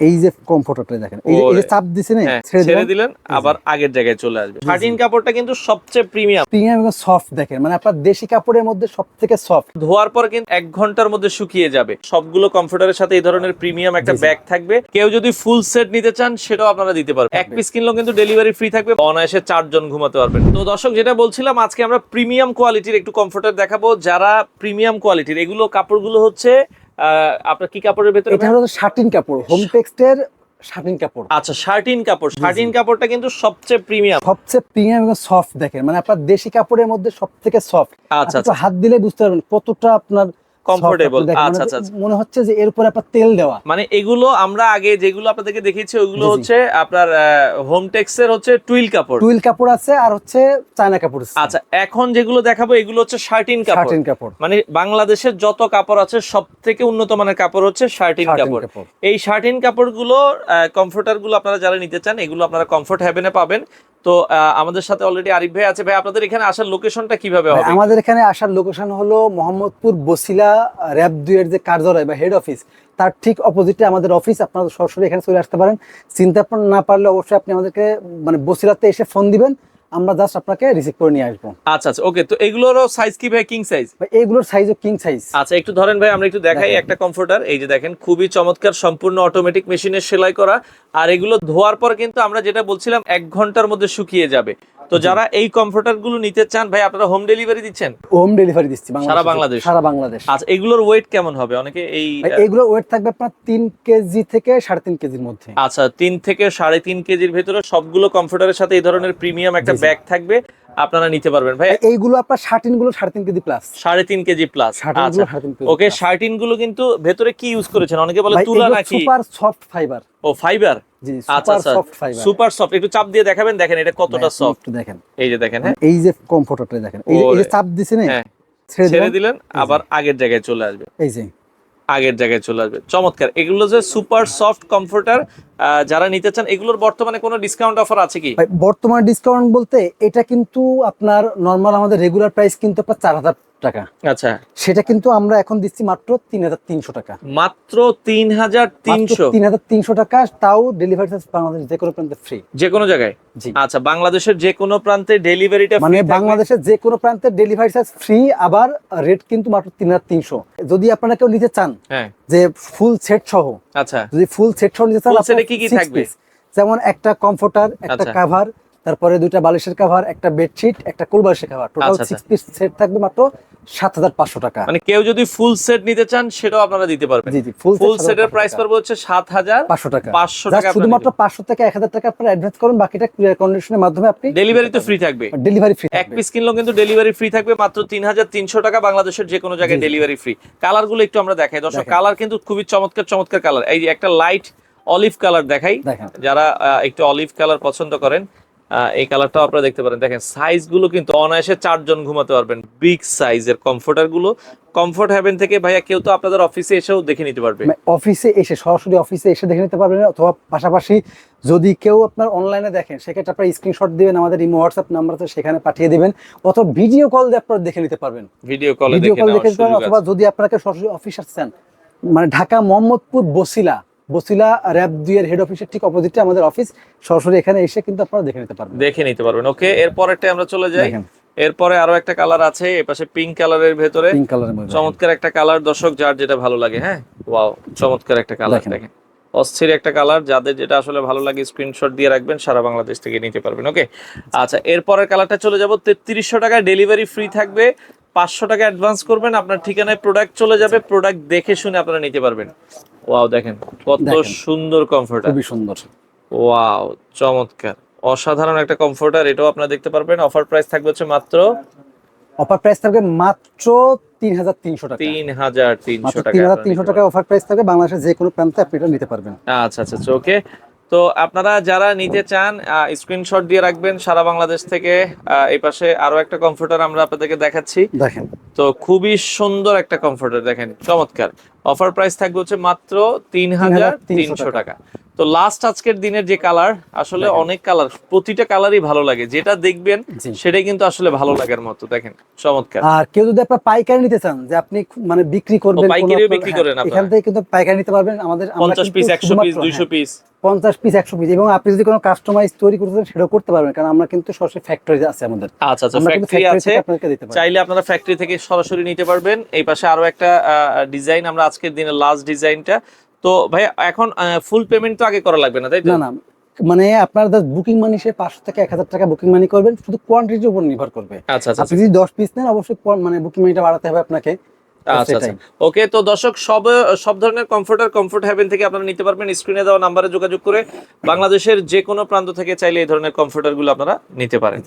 এই যে কমফোর্টারটা দেখেন এই যে-। চাপ দিছে না হ্যাঁ, ছেড়ে দিলেন আবার আগের জায়গায় চলে আসবে। শার্টিন কাপড়টা কিন্তু সবচেয়ে প্রিমিয়াম প্রিমিয়াম এবং সফট দেখেন মানে আপনার দেশি কাপড়ের মধ্যে সব থেকে সফট ধোয়ার পর কিন্তু এক ঘণ্টার মধ্যে শুকিয়ে যাবে। সবগুলো কমফোর্টারের সাথে এই ধরনের প্রিমিয়াম একটা। ব্যাগ থাকবে। কেউ যদি ফুল সেট নিতে চান সেটাও আপনারা দিতে পারবেন। এক পিস কিনলেও কিন্তু ডেলিভারি ফ্রি থাকবে। অনায়াসে চারজন ঘুমাতে পারবেন। তো দর্শক যেটা বলছিলাম আজকে আমরা প্রিমিয়াম কোয়ালিটির একটু কমফোর্টার দেখাবো। যারা প্রিমিয়াম কোয়ালিটির এগুলো কাপড়গুলো হচ্ছে আপনার কি কাপড়ের ভেতরে এটা হলো শার্টিন কাপড় হোম টেক্সটের শার্টিন কাপড়। আচ্ছা শার্টিন কাপড়। শার্টিন কাপড়টা কিন্তু সবচেয়ে প্রিমিয়াম সবচেয়ে প্রিমিয়াম এবং সফট দেখেন মানে আপনার দেশি কাপড়ের মধ্যে সবথেকে সফট আচ্ছা একটু হাত দিলে বুঝতে পারবেন কতটা আপনার দেখেন, আচ্ছা, আচ্ছা, আচ্ছা। মনে হচ্ছে যে এর উপরে আপনার তেল দেওয়া। মানে এগুলো আমরা আগে যেগুলো আপনাদেরকে দেখিয়েছি ওগুলো। হচ্ছে আপনার হোম টেক্সের হচ্ছে টুইল কাপড়। টুইল কাপড় আছে আর হচ্ছে চায়না কাপড় আছে। আচ্ছা এখন যেগুলো দেখাবো এগুলো হচ্ছে শার্টিন কাপড়। শার্টিন কাপড়। মানে বাংলাদেশের যত কাপড় আছে সব থেকে উন্নত মানের কাপড় হচ্ছে শার্টিন কাপড়। এই শার্টিন কাপড়গুলো কমফোর্টারগুলো আপনারা যারা নিতে চান এগুলো আপনারা কমফোর্ট হ্যাভেনে পাবেন। তো আমাদের সাথে অলরেডি আরিফ ভাই আছে। ভাই আপনাদের এখানে আসার লোকেশনটা কীভাবে হবে? আমাদের এখানে আসার লোকেশন হলো মোহাম্মদপুর বসিলা র্যাব দুইয়ের যে কার্যালয় বা হেড অফিস তার ঠিক অপোজিটে আমাদের অফিস আপনারা সরাসরি এখানে চলে আসতে পারেন। চিন্তা না পারলে অবশ্যই আপনি আমাদেরকে মানে বসিলাতে এসে ফোন দিবেন। আমরা জাস্ট আপনাকে রিসিভ করে নিয়ে আসব। আচ্ছা আচ্ছা ওকে তো এগুলোরও সাইজ কি ভাই? কিং সাইজ ভাই, এইগুলোর সাইজ কিং সাইজ আচ্ছা একটু ধরেন ভাই আমরা একটু দেখাই একটা কমফোর্টার এই যে দেখেন খুবই চমৎকার সম্পূর্ণ অটোমেটিক মেশিনে সেলাই করা। আর এগুলো ধোয়ার পর কিন্তু আমরা যেটা বলছিলাম এক ঘণ্টার মধ্যে শুকিয়ে যাবে। তো যারা এই কমফোর্টারগুলো নিতে চান ভাই আপনারা হোম ডেলিভারি দিচ্ছেন? হোম ডেলিভারি দিচ্ছি সারা বাংলাদেশ? সারা বাংলাদেশ। আচ্ছা এগুলোর ওয়েট কেমন হবে? অনেকে এই এগুলোর ওয়েট থাকবে আপনার তিন কেজি থেকে সাড়ে তিন কেজির মধ্যে। আচ্ছা তিন থেকে সাড়ে তিন কেজির ভেতরে সবগুলো কমফোর্টারের সাথে এই ধরনের প্রিমিয়াম একটা। ব্যাগ থাকবে। আপনারা নিতে পারবেন ভাই এইগুলো আপনার শার্টিনগুলো সাড়ে তিন কেজি প্লাস সাড়ে তিন কেজি প্লাস আচ্ছা। ওকে শার্টিনগুলো কিন্তু ভেতরে কি ইউজ করেছেন? অনেকে বলে তুলা নাকি? সুপার সফট ফাইবার ও ফাইবার জি আচ্ছা সুপার আচ্ছা। সফট ফাইবার সুপার সফট একটু চাপ দিয়ে দেখাবেন দেখেন এটা কতটা সফট দেখেন। এই যে দেখেন হ্যাঁ। এই যে কমফোর্টারটা দেখেন। এই যে-। চাপ দিছে না হ্যাঁ। ছেড়ে দিলেন আবার আগের জায়গায় চলে আসবে। এই যে। আগের জায়গায় চলে আসবে। চমৎকার। এগুলো যে সুপার সফট কমফোর্টার যারা নিতে চান, এগুলোর বর্তমানে কোনো ডিসকাউন্ট অফার আছে কি? বর্তমানে ডিসকাউন্ট বলতে এটা কিন্তু আপনার নর্মাল আমাদের রেগুলার প্রাইস কিন্তু আপনার চার হাজার টাকা। আচ্ছা। সেটা কিন্তু আমরা এখন দিচ্ছি মাত্র তিন হাজার তিনশো টাকা। মাত্র তিন হাজার তিনশো। তিন হাজার তিনশো টাকা তাও ডেলিভারি চার্জ বাংলাদেশ যে কোনো প্রান্তে ফ্রি যে কোনো জায়গায়? আচ্ছা বাংলাদেশের যে কোনো প্রান্তে ডেলিভারিটা মানে বাংলাদেশের যে কোনো প্রান্তে ডেলিভারি চার্জ ফ্রি আবার রেট কিন্তু মাত্র তিন হাজার তিনশো। যদি আপনারা কেউ নিতে চান হ্যাঁ। যে ফুল সেট সহ আচ্ছা। যদি ফুল সেট সহ নিতে চান set কি কি থাকবে? যেমন একটা কমফোর্টার একটা আচ্ছা। কাভার তারপরে দুইটা বালিশের কাভার একটা বেডশিট একটা কোল বালিশের কাভার টোটাল আচ্ছা, সিক্স পিস সেট থাকবে মাত্র সাত হাজার পাঁচশো টাকা। মানে কেউ যদি ফুল সেট নিতে চান সেটাও আপনারা দিতে পারবেন। জি জি ফুল সেটের প্রাইস পড়বে হচ্ছে সাত হাজার পাঁচশো টাকা। পাঁচশো টাকা শুধুমাত্র পাঁচশো থেকে এক হাজার টাকা আপনারা অ্যাডভান্স করুন বাকিটা ক্লিয়ার কন্ডিশনের মাধ্যমে আপনি ডেলিভারি তো ফ্রি থাকবে। ডেলিভারি ফ্রি এক পিস কিনলেও কিন্তু ডেলিভারি ফ্রি থাকবে মাত্র তিন হাজার তিনশো টাকা বাংলাদেশের যে কোনো জায়গায়। ডেলিভারি ফ্রি কালারগুলো একটু আমরা দেখাই। দর্শক কালার কিন্তু খুবই চমৎকার চমৎকার কালার এই যে একটা লাইট অলিভ কালার দেখাই। যারা একটু অলিভ কালার পছন্দ করেন এই কালারটাও আপনারা দেখতে পারেন। দেখেন সাইজগুলো কিন্তু অনায়াসে চারজন ঘুমাতে পারবেন। বিগ সাইজের কমফোর্টারগুলো। কমফোর্ট হ্যাভেন থেকে ভাইয়া কেউ তো আপনাদের অফিসে এসেও দেখে নিতে পারবে। অফিসে এসে সরাসরি অফিসে এসে দেখে নিতে পারবেন অথবা পাশাপাশি যদি কেউ আপনার অনলাইনে দেখেন সেক্ষেত্রে আপনার স্ক্রিনশট দিবেন আমাদের ইমো হোয়াটসঅ্যাপ নাম্বার আছে সেখানে পাঠিয়ে দিবেন অথবা ভিডিও কল দিয়ে আপনারা দেখে নিতে পারবেন। ভিডিও কলে ভিডিও কল দেখে নিতে পারবেন অথবা। যদি আপনাকে সরাসরি অফিস আসছেন মানে ঢাকা মোহাম্মদপুর বসিলা বসিলা র্যাব দুই এর হেড অফিসের ঠিক অপোজিটে আমাদের অফিস সরাসরি এখানে এসে কিন্তু আপনারা দেখে নিতে পারবেন। দেখে নিতে পারবেন। ওকে এরপরেরটা আমরা চলে যাই। এরপরে আরও একটা কালার আছে এপাশে পিঙ্ক কালারের ভেতরে। পিঙ্ক কালারের মধ্যে। চমৎকার একটা কালার দর্শক যার যেটা ভালো লাগে হ্যাঁ? ওয়াও চমৎকার একটা কালার। দেখেন। অস্থির একটা কালার যাদের যেটা আসলে ভালো লাগে স্ক্রিনশট দিয়ে রাখবেন সারা বাংলাদেশ থেকে নিতে পারবেন। ওকে আচ্ছা এরপরের কালারটা চলে যাব। তেত্রিশশো টাকা ডেলিভারি ফ্রি থাকবে। পাঁচশো টাকা অ্যাডভান্স করবেন আপনার ঠিকানায় প্রোডাক্ট চলে যাবে প্রোডাক্ট দেখে শুনে আপনারা নিতে পারবেন। ওয়াও দেখেন কত সুন্দর কমফোর্টার খুবই সুন্দর। ওয়াও চমৎকার। অসাধারণ একটা কমফোর্টার এটাও আপনারা দেখতে পারবেন। অফার প্রাইস থাকবে হচ্ছে মাত্র অফার প্রাইস থাকবে মাত্র তিন হাজার তিনশো টাকা। তিন হাজার তিনশো টাকা তিন হাজার তিনশো টাকা অফার প্রাইস থাকবে বাংলাদেশের যে কোনো প্রান্তে আপনি এটা নিতে পারবেন। আচ্ছা আচ্ছা আচ্ছা ওকে তো আপনারা যারা নিতে চান স্ক্রিনশট দিয়ে রাখবেন সারা বাংলাদেশ থেকে। এই পাশে আরও একটা কম্পিউটার আমরা আপনাদেরকে দেখাচ্ছি। দেখেন। তো খুবই সুন্দর একটা কমফোর্টার দেখেন চমৎকার। অফার প্রাইস থাকবে হচ্ছে মাত্র তিন হাজার তিনশো টাকা। তো লাস্ট আজকের দিনের যে কালার আসলে অনেক কালার প্রতিটা কালারই ভালো লাগে। যেটা দেখবেন সেটাই কিন্তু আসলে ভালো লাগার মতো দেখেন চমৎকার। আর কেউ যদি আপনার পাইকারি নিতে চান যে আপনি মানে বিক্রি করবেন পাইকারিও বিক্রি হ্যাঁ, করেন আপনারা? এখান থেকে কিন্তু পাইকারি নিতে পারবেন। আমাদের আমরা পঞ্চাশ কিন্তু পিস একশো পিস শুধুমাত্র, দুইশো হ্যাঁ, পিস পঞ্চাশ পিস একশো পিস এবং আপনি যদি কোনো কাস্টমাইজ তৈরি করতে চান সেটাও করতে পারবেন। কারণ আমরা কিন্তু সরাসরি ফ্যাক্টরি আছে আমাদের। আচ্ছা আচ্ছা ফ্যাক্টরি আছে। আপনাদেরকে দিতে পারি। চাইলে আপনারা ফ্যাক্টরি থেকে সরাসরি নিতে পারবেন। এই পাশে আরও একটা ডিজাইন আমরা আজকের দিনের লাস্ট ডিজাইনটা। তো ভাই এখন ফুল পেমেন্ট তো আগে করা লাগবে না তাই না না। মানে আপনার দাস বুকিং মানি সে পাঁচশো থেকে এক হাজার টাকা বুকিং মানি করবেন শুধু কোয়ান্টিটির উপর নির্ভর করবে। আচ্ছা আচ্ছা আপনি যদি দশ পিস নেন অবশ্যই মানে বুকিং মানিটা বাড়াতে হবে আপনাকে। আচ্ছা আচ্ছা। ওকে তো দর্শক সব সব ধরনের কমফোর্টার কমফোর্ট হ্যাভেন থেকে আপনারা নিতে পারবেন। স্ক্রিনে দেওয়া নাম্বারে যোগাযোগ করে বাংলাদেশের যে কোনো প্রান্ত থেকে চাইলে এই ধরনের কমফোর্টারগুলো আপনারা নিতে পারেন।